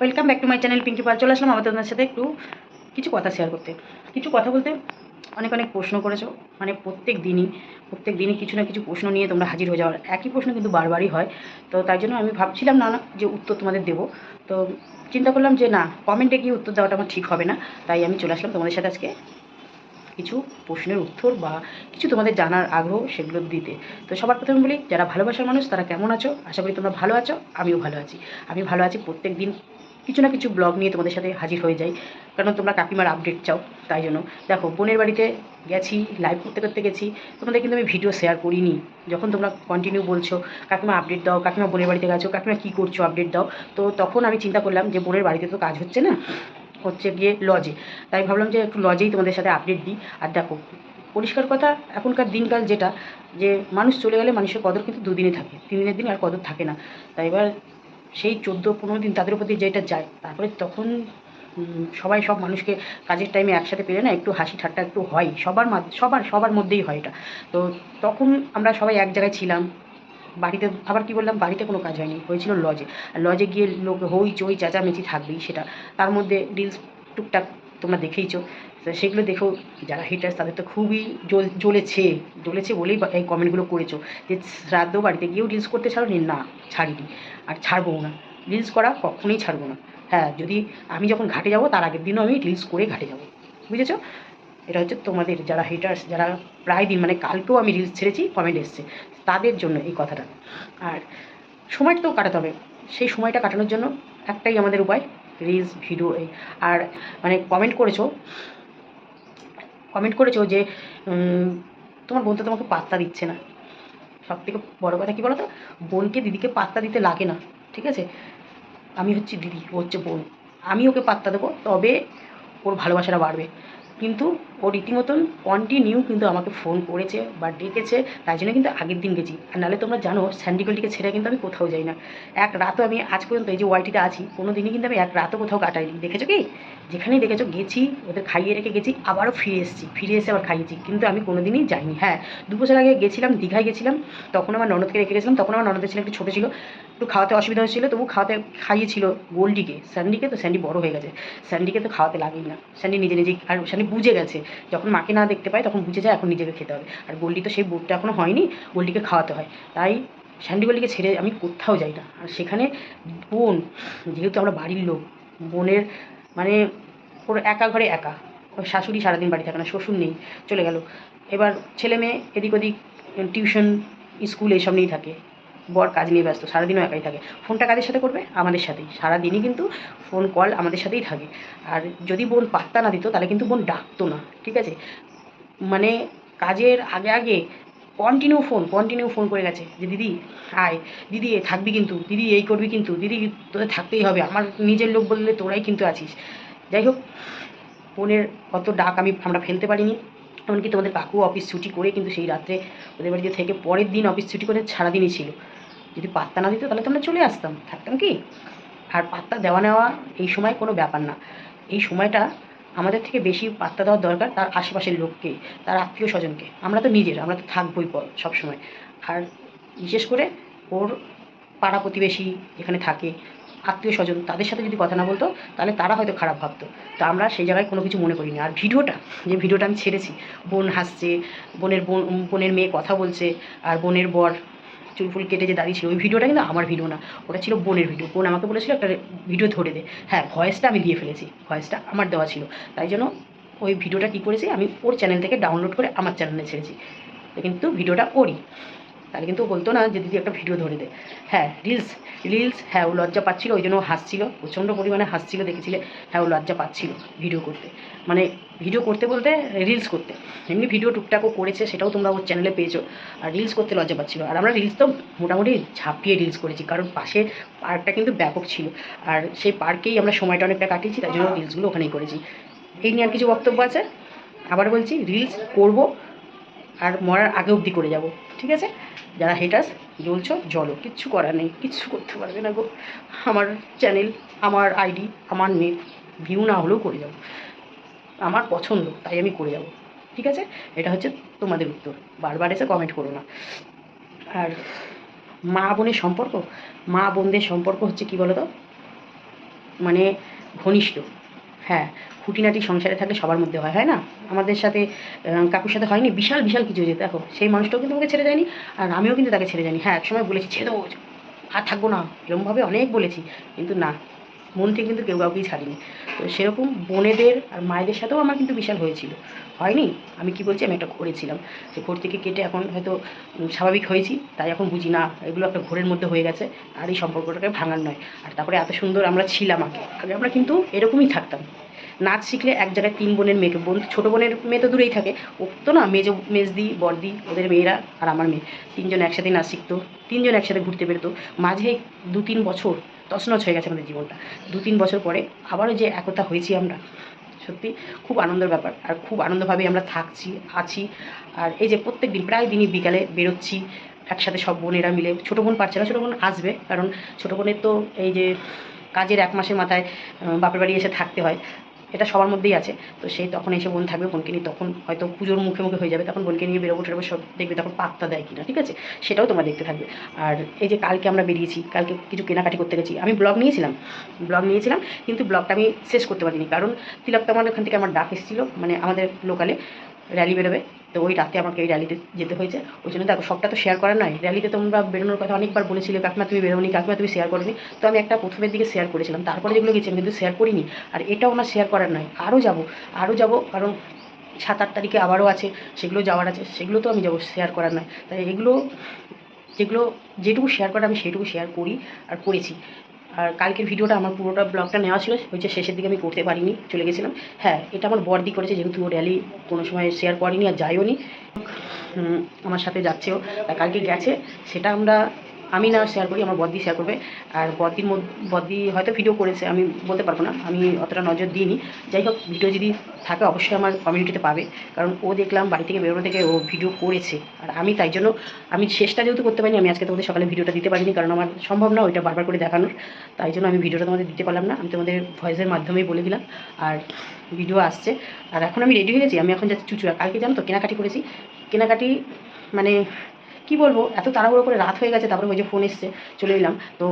Welcome back to my channel Pinki Pal চলে আসলাম আমাদের সাথে একটু কিছু কথা শেয়ার করতে। কিছু কথা বলতে অনেক অনেক প্রশ্ন করেছ। মানে প্রত্যেক দিনই প্রত্যেক দিনই কিছু না কিছু প্রশ্ন নিয়ে তোমরা হাজির হয়ে যাওয়ার একই প্রশ্ন কিন্তু বারবারই হয়। তো তাই জন্য আমি ভাবছিলাম না না, যে উত্তর তোমাদের দেবো। তো চিন্তা করলাম যে না কমেন্টে গিয়ে উত্তর দেওয়াটা আমার ঠিক হবে না। তাই আমি চলে আসলাম তোমাদের সাথে আজকে কিছু প্রশ্নের উত্তর বা কিছু তোমাদের জানার আগ্রহ সেগুলো দিতে। তো সবার প্রথমে বলি, যারা ভালোবাসার মানুষ, তারা কেমন আছো? আশা করি তোমরা ভালো আছো, আমিও ভালো আছি। আমি ভালো আছি প্রত্যেক দিন কিছু না কিছু ব্লগ নিয়ে তোমাদের সাথে হাজির হয়ে যাই। কারণ তোমরা কাকিমার আপডেট চাও, তাই জন্য। দেখো, বোনের বাড়িতে গেছি লাইভ করতে করতে গেছি। তোমাদের কিন্তু আমি ভিডিও শেয়ার করিনি। যখন তোমরা কন্টিনিউ বলছো, কাকিমা আপডেট দাও, কাকিমা বোনের বাড়িতে গেছো, কাকিমা কী করছ আপডেট দাও? তো তখন আমি চিন্তা করলাম যে, বোনের বাড়িতে তো কাজ হচ্ছে না, হচ্ছে গিয়ে লজে তাই ভাবলাম যে, একটু লজেই তোমাদের সাথে আপডেট দিই। আর দেখো, পরিষ্কার কথা, এখনকার দিনকাল যেটা, যে মানুষ চলে গেলে মানুষের কদর কিন্তু দুদিনে থাকে। তিন দিনের দিন আর কদর থাকে না। তাই এবার সেই চোদ্দ, পনেরো দিন তাদের উপর দিয়ে যেটা যায়, তারপরে তখন সবাই সব মানুষকে কাজের টাইমে একসাথে পেলে না, একটু হাসি ঠাট্টা একটু হয়, সবার সবার সবার মধ্যেই হয় এটা। তো তখন আমরা সবাই এক জায়গায় ছিলাম, বাড়িতে, আবার কি বললাম, বাড়িতে কোনো কাজ হয়নি, হয়েছিল লজে। আর লজে গিয়ে লোক, হই চই, চেঁচামেচি থাকবেই সেটা। তার মধ্যে রিলস টুকটাক তোমরা দেখেইছো। সেগুলো দেখেও যারা হিটার্স তাদের তো খুবই জ্বল, জ্বলেছে। জ্বলেছে বলেই এই কমেন্টগুলো করেছ যে, শ্রাদ্ধ বাড়িতে গিয়েও রিলস করতে ছাড়োনি? না, ছাড়িনি। আর ছাড়বও না। রিলস করা কখনোই ছাড়বো না। হ্যাঁ যদি আমি যখন ঘাটে যাব, তার আগের দিনও আমি রিলস করে ঘাটে যাব। বুঝেছ? এটা হচ্ছে তোমাদের যারা হিটার্স যারা প্রায় দিন মানে কালকেও আমি রিলস ছেড়েছি কমেন্ট এসছে। তাদের জন্য এই কথাটা। আর সময়টা তো কাটাতে হবে। সেই সময়টা কাটানোর জন্য একটাই আমাদের উপায় রিলস ভিডিও আর মানে কমেন্ট করেছ কমেন্ট করেছ যে তোমার বোন তো তোমাকে পাত্তা দিচ্ছে না। সব থেকে বড়ো কথা কী বলো তো বোনকে দিদিকে পাত্তা দিতে লাগে না, ঠিক আছে? আমি হচ্ছি দিদি, ও হচ্ছে বোন। আমি ওকে পাত্তা দেবো, তবে ওর ভালোবাসাটা বাড়বে। কিন্তু ও রীতিমতন কন্টিনিউ কিন্তু আমাকে ফোন করেছে বা ডেকেছে, তাই জন্য কিন্তু আগের দিন গেছি। আর নাহলে তোমরা জানো স্যান্ডিকলটিকে ছেড়ে কিন্তু আমি কোথাও যাই না। এক রাতও আমি আজ পর্যন্ত এই যে ওয়াইটিতে আছি কোনো দিনই কিন্তু আমি এক রাতও কোথাও কাটাইনি। দেখেছ কি? যেখানেই দেখেছ গেছি, ওদের খাইয়ে রেখে গেছি, আবারও ফিরে এসেছি, ফিরে এসে আবার খাইয়েছি, কিন্তু আমি কোনো দিনই যাইনি। হ্যাঁ দু বছর আগে গেছিলাম, দীঘায় গেছিলাম, তখন আমার ননদকে রেখে গেছিলাম, তখন আমার ননদের ছেলে একটু ছোটো ছিল, একটু খাওয়াতে অসুবিধা হচ্ছিল তবু খাওয়াতে খাইয়েছিল গোল্ডিকে, স্যান্ডিকে তো স্যান্ডি বড় হয়ে গেছে, স্যান্ডিকে তো খাওয়াতে লাগেই না, স্যান্ডি নিজে নিজেই, আর স্যান্ডি বুঝে গেছে, যখন মাকে না দেখতে পায় তখন বুঝে যায় এখন নিজেকে খেতে হবে, আর গোল্ডি তো সেই বুটটা এখনও হয়নি, গোল্ডিকে খাওয়াতে হয়, তাই স্যান্ডি গোল্ডিকে ছেড়ে আমি কোথাও যাই না, আর সেখানে বোন, যেহেতু আমরা বাড়ির লোক, বোনের মানে ওর একা ঘরে একা। ওর শাশুড়ি সারাদিন বাড়ি থাকে না, শ্বশুর নেই, চলে গেল। এবার ছেলে মেয়ে এদিক ওদিক টিউশন, স্কুল এইসব নিয়েই থাকে। বর কাজ নিয়ে ব্যস্ত, সারাদিনও একাই থাকে। ফোনটা কাদের সাথে করবে? আমাদের সাথেই। সারাদিনই কিন্তু ফোন কল আমাদের সাথেই থাকে। আর যদি বোন পাত্তা না দিত, তাহলে কিন্তু বোন ডাকতো না, ঠিক আছে? মানে কাজের আগে আগে কন্টিনিউ ফোন কন্টিনিউ ফোন করে গেছে যে, দিদি, আয়, দিদি, এ থাকবি কিন্তু, দিদি, এই করবি কিন্তু, দিদি, তোদের থাকতেই হবে, আমার নিজের লোক বললে তোরাই কিন্তু আছিস। যাই হোক বোনের অত ডাক আমি, আমরা ফেলতে পারিনি। এমনকি তোমাদের কাকু অফিস ছুটি করে কিন্তু সেই রাত্রে ওদের বাড়িতে থেকে পরের দিন অফিস ছুটি করে সারাদিনই ছিল। যদি পাত্তা না দিত তাহলে তো আমরা চলে আসতাম। থাকতাম কি? আর পাত্তা দেওয়া নেওয়া এই সময় কোনো ব্যাপার না। এই সময়টা আমাদের থেকে বেশি পাত্তা দেওয়ার দরকার তার আশেপাশের লোককে, তার আত্মীয় স্বজনকে। আমরা তো নিজের, আমরা তো থাকবোই সবসময়। আর বিশেষ করে ওর পাড়া প্রতিবেশী যেখানে থাকে, আত্মীয় স্বজন, তাদের সাথে যদি কথা না বলতো, তাহলে তারা হয়তো খারাপ ভাবতো। তো আমরা সেই জায়গায় কোনো কিছু মনে করিনি। আর ভিডিওটা, যে ভিডিওটা আমি ছেড়েছি, বোন হাসছে, বোনের বোন, বোনের মেয়ে কথা বলছে, আর বোনের বর চুল ফুল কেটে যে দাঁড়িয়ে ছিল, ওই ভিডিওটা কিন্তু আমার ভিডিও না, ওটা ছিল বোনের ভিডিও। বোন আমাকে বলেছিল একটা ভিডিও ধরে দে। হ্যাঁ ভয়েসটা আমি দিয়ে ফেলেছি, ভয়েসটা আমার দেওয়া ছিল। তাই জন্য ওই ভিডিওটা কী করেছি, আমি ওর চ্যানেল থেকে ডাউনলোড করে আমার চ্যানেলে ছেড়েছি। কিন্তু ভিডিওটা ওরই তাহলে কিন্তু বলতো না যে দিদি একটা ভিডিও ধরে দে। হ্যাঁ রিলস রিলস হ্যাঁ ও লজ্জা পাচ্ছিলো, ওই জন্য হাসছিল, প্রচণ্ড পরিমাণে হাসছিল, দেখেছিলে হ্যাঁ ও লজ্জা পাচ্ছিল ভিডিও করতে। মানে ভিডিও করতে বলতে রিলস করতে। এমনি ভিডিও টুকটাকও করেছে, সেটাও তোমরা ওর চ্যানেলে পেয়েছ। আর রিলস করতে লজ্জা পাচ্ছিলো। আর আমরা রিলস তো মোটামুটি ঝাঁপিয়ে রিলস করেছি, কারণ পাশে পার্কটা কিন্তু ব্যাপক ছিল। আর সেই পার্কেই আমরা সময়টা অনেকটা কাটিয়েছি তাই জন্য রিলসগুলো ওখানেই করেছি। এই নিয়ে আর কিছু বক্তব্য আছে? আবার বলছি রিলস করব আর মরার আগে অবধি করে যাব, ঠিক আছে? যারা হেটার্স জ্বলছো জলো, কিচ্ছু করার নেই, কিচ্ছু করতে পারবে না গো। আমার চ্যানেল আমার আইডি আমার নেট ভিউ না হলেও করে যাব। আমার পছন্দ, তাই আমি করে যাব, ঠিক আছে? এটা হচ্ছে তোমাদের উত্তর, বারবার এসে কমেন্ট করো না। আর মা বোনের সম্পর্ক? মা বোনদের সম্পর্ক হচ্ছে কি বলো তো মানে ঘনিষ্ঠ। হ্যাঁ খুঁটিনাটি সংসারে থাকলে সবার মধ্যে হয় হয় না? আমাদের সাথে কাকুর সাথে হয়নি, বিশাল বিশাল কিছু হয়েছে, দেখো। সেই মানুষটাও কিন্তু আমাকে ছেড়ে যায়নি, আর আমিও কিন্তু তাকে ছেড়ে যায়নি। হ্যাঁ একসময় বলেছি, ছেড়ে দেবো আর থাকব না। এরমভাবে অনেক বলেছি, কিন্তু না। মন থেকে কিন্তু কেউ কাউকেই ছাড়িনি। তো সেরকম বোনেদের আর মায়েদের সাথেও আমার কিন্তু বিশাল হয়েছিল। হয়নি, আমি কি বলছি, আমি একটা ঘোরেছিলাম যে ঘোর থেকে কেটে এখন হয়তো স্বাভাবিক হয়েছি, তাই এখন বুঝি না, এগুলো একটা ঘোরের মধ্যে হয়ে গেছে, আর এই সম্পর্কটাকে ভাঙার নয়। আর তারপরে এত সুন্দর আমরা ছিলাম আগে। আগে আমরা কিন্তু এরকমই থাকতাম। নাচ শিখলে এক জায়গায় তিন বোনের মেয়েকে বোন ছোটো বোনের মেয়ে তো দূরেই থাকে। ও তো না, মেজ, মেজদি বর্দি ওদের মেয়েরা আর আমার মেয়ে। তিনজন একসাথে নাচ শিখতো, তিনজন একসাথে ঘুরতে বেরোতো মাঝে দু তিন বছর তছনছ হয়ে গেছে আমাদের জীবনটা। দু তিন বছর পরে আবারও যে একতা হয়েছি আমরা, সত্যি খুব আনন্দের ব্যাপার। আর খুব আনন্দভাবেই আমরা থাকছি, আছি। আর এই যে প্রত্যেক দিন প্রায় দিনই বিকালে বেরোচ্ছি, একসাথে সব বোনেরা মিলে। ছোটো বোন পারছে না, ছোটো বোন আসবে, কারণ ছোটো বোনের তো এই যে কাজের এক মাসের মাথায় বাপের বাড়ি এসে থাকতে হয়। এটা সবার মধ্যেই আছে। তো সেই তখন এসে বোন থাকবে বোনকে নিয়ে। তখন হয়তো পুজোর মুখে মুখে হয়ে যাবে, তখন বোনকে নিয়ে বেরোবো টেরোবো সব দেখবে, তখন পাত্তা দেয় কিনা, ঠিক আছে? সেটাও তোমরা দেখতে থাকবে। আর এই যে কালকে আমরা বেরিয়েছি, কালকে কিছু কেনাকাটি করতে গেছি, আমি ব্লগ নিয়েছিলাম ব্লগ নিয়েছিলাম, কিন্তু ব্লগটা আমি শেষ করতে পারিনি। কারণ তিলক তো আমার ওখান থেকে আমার ডাক এসেছিল মানে আমাদের লোকালে র্যালি বেরোবে। তো ওই রাতে আমাকে এই র্যালিতে যেতে হয়েছে। ওই জন্য দেখো, সবটা তো শেয়ার করার নয় র্যালিতে তোমরা বেরোনোর কথা অনেকবার বলেছিলে, কাকিমা তুমি বেরোনি, কাকিমা তুমি শেয়ার করনি। তো আমি একটা প্রথমের দিকে শেয়ার করেছিলাম, তারপরে যেগুলো গেছি আমি কিন্তু শেয়ার করিনি। আর এটাও আমার শেয়ার করার নয় আরও যাব আরও যাব, কারণ সাত আট তারিখে আবারও আছে, সেগুলো যাওয়ার আছে, সেগুলো তো আমি যাব শেয়ার করার নয় তাই এগুলো, যেগুলো, যেটুকু শেয়ার করা আমি সেটুকু শেয়ার করি আর করেছি। আর কালকের ভিডিওটা আমার পুরোটা ব্লগটা নেওয়া ছিল, হয়েছে শেষের দিকে আমি করতে পারিনি, চলে গেছিলাম। হ্যাঁ এটা আমার বর্দি করেছে, যেহেতু ও র্যালি কোনো সময় শেয়ার করেনি আর যাইও নি আমার সাথে যাচ্ছেও। আর কালকে গেছে, সেটা আমরা আমি না শেয়ার করি, আমার বদ্দি শেয়ার করবে। আর বদ্দির মধ্যে, বদ্দি হয়তো ভিডিও করেছে, আমি বলতে পারব না, আমি অতটা নজর দিইনি। যাই হোক ভিডিও যদি থাকে, অবশ্যই আমার কমিউনিটিতে পাবে। কারণ ও দেখলাম, বাড়ি থেকে বেরোনো থেকে ও ভিডিও করেছে। আর আমি তাই জন্য, আমি শেষটা যেহেতু করতে পারিনি, আমি আজকে তোমাদের সকালে ভিডিওটা দিতে পারিনি, কারণ আমার সম্ভব না ওইটা বারবার করে দেখানোর। তাই জন্য আমি ভিডিওটা তোমাদের দিতে পারলাম না। আমি তোমাদের ভয়েসের মাধ্যমেই বলে দিলাম। আর ভিডিও আসছে। আর এখন আমি রেডি হয়ে গেছি। আমি এখন যাচ্ছি চুচুড়া কালকে জানো তো, কেনাকাটি করেছি। কেনাকাটি মানে কি বলব? এত তাড়াহুড়ো করে রাত হয়ে গেছে, তারপরে ওই যে ফোন এসছে, চলে এলাম। তো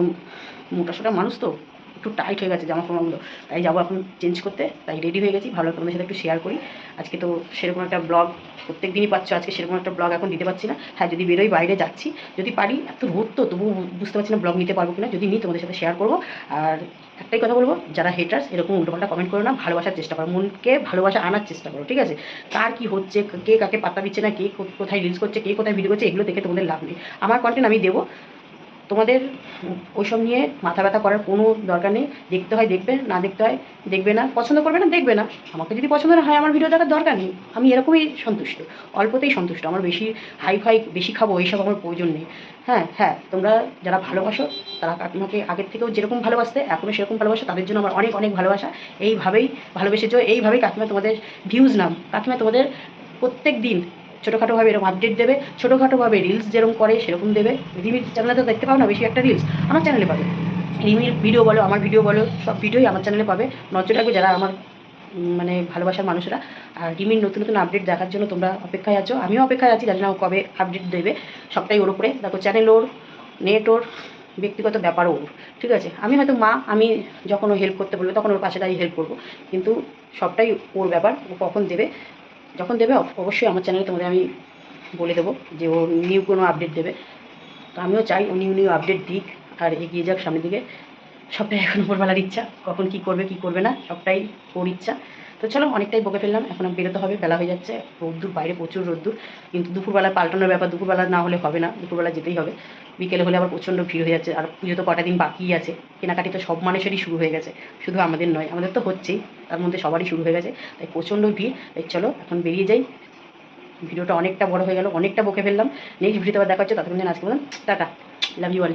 মোটা সোটা মানুষ তো? একটু টাইট হয়ে গেছে জামা ফামাগুলো তাই যাব এখন চেঞ্জ করতে। তাই রেডি হয়ে গেছি। ভালো তোমাদের সাথে একটু শেয়ার করি। আজকে তো সেরকম একটা ব্লগ প্রত্যেক দিনই পাচ্ছ। আজকে সেরকম একটা ব্লগ এখন দিতে পারছি না। হ্যাঁ যদি বেরোই বাইরে যাচ্ছি, যদি পারি, এত রোদ তো তবু বুঝতে পারছি না ব্লগ নিতে পারব কিনা। যদি নিই, তোমাদের সাথে শেয়ার করব। আর একটাই কথা বলব, যারা হেটার্স এরকম উল্টোপাল্টা কমেন্ট করো না, ভালোবাসার চেষ্টা করো। মনকে ভালোবাসা আনার চেষ্টা করো, ঠিক আছে? কার কি হচ্ছে, কে কাকে পাত্তা দিচ্ছে না, কে কোথায় রিলস করছে, কে কোথায় ভিডিও করছে, এগুলো দেখে তোমাদের লাভ নেই। আমার কন্টেন্ট আমি দেবো। তোমাদের ওইসব নিয়ে মাথা ব্যথা করার কোনো দরকার নেই। দেখতে হয়, দেখবে, না দেখতে হয়, দেখবে না, পছন্দ করবে না, দেখবে না। আমাকে যদি পছন্দ না হয়, আমার ভিডিও দেখার দরকার নেই। আমি এরকমই সন্তুষ্ট, অল্পতেই সন্তুষ্ট। আমার বেশি হাই ফাই বেশি খাব, এইসব আমার প্রয়োজন নেই। হ্যাঁ হ্যাঁ তোমরা যারা ভালোবাসো, তারা কাকিমাকে আগের থেকেও যেরকম ভালোবাসতে এখনও সেরকম ভালোবাসো, তাদের জন্য আমার অনেক অনেক ভালোবাসা। এইভাবেই ভালোবেসেছো, এইভাবেই কাকিমা তোমাদের ভিউজ নাম। কাকিমা তোমাদের প্রত্যেক দিন ছোটোখাটোভাবে এরকম আপডেট দেবে, ছোটোখাটোভাবে রিলস যেরকম করে, সেরকম দেবে। রিমির চ্যানেলে তো দেখতে পাও না, বেশি একটা রিলস আমার চ্যানেলে পাবে। রিমির ভিডিও বলো, আমার ভিডিও বলো, সব ভিডিওই আমার চ্যানেলে পাবে। নজর রাখবে যারা আমার মানে ভালোবাসার মানুষরা। আর রিমির নতুন নতুন আপডেট দেখার জন্য তোমরা অপেক্ষায় আছো। আমিও অপেক্ষায় আছি, জানি না কবে আপডেট দেবে। সবটাই ওর উপরে। দেখো চ্যানেল ওর নেট ওর, ব্যক্তিগত ব্যাপারও ওর। ঠিক আছে? আমি হয়তো মা, আমি যখন ও হেল্প করতে বলবে, তখন ওর পাশে দাঁড়িয়ে হেল্প করব। কিন্তু সবটাই ওর ব্যাপার, ও কখন দেবে? যখন দেবে অবশ্যই আমার চ্যানেলে তোমাদের আমি বলে দেবো যে ও নিউ কোনো আপডেট দেবে। তো আমিও চাই ও নিউ নিউ আপডেট দিক, আর এগিয়ে যাক সামনের দিকে। সবটাই এখন উপরবেলার ইচ্ছা, কখন কি করবে কি করবে না, সবটাই ওর ইচ্ছা। তো চলো, অনেকটাই বকে ফেললাম। এখন বেরোতে হবে, বেলা হয়ে যাচ্ছে। রোদ্দুর, বাইরে প্রচুর রোদ্দুর। কিন্তু দুপুরবেলা পাল্টানোর ব্যাপার, দুপুরবেলা না হলে হবে না। দুপুরবেলা যেতেই হবে। বিকেলে হলে আবার প্রচণ্ড ভিড় হয়ে যাচ্ছে। আর পুজো তো কটা দিন বাকিই আছে। কেনাকাটি তো সব মানুষেরই শুরু হয়ে গেছে। শুধু আমাদের নয়, আমাদের তো হচ্ছেই। তার মধ্যে সবারই শুরু হয়ে গেছে। তাই প্রচণ্ড ভিড়। তাই চলো, এখন বেরিয়ে যাই। ভিডিওটা অনেকটা বড় হয়ে গেল, অনেকটা বকে ফেললাম। নেক্সট ভিডিওতে আবার দেখা হচ্ছে। ততক্ষণ আজকে বলুন টাটা। Love you all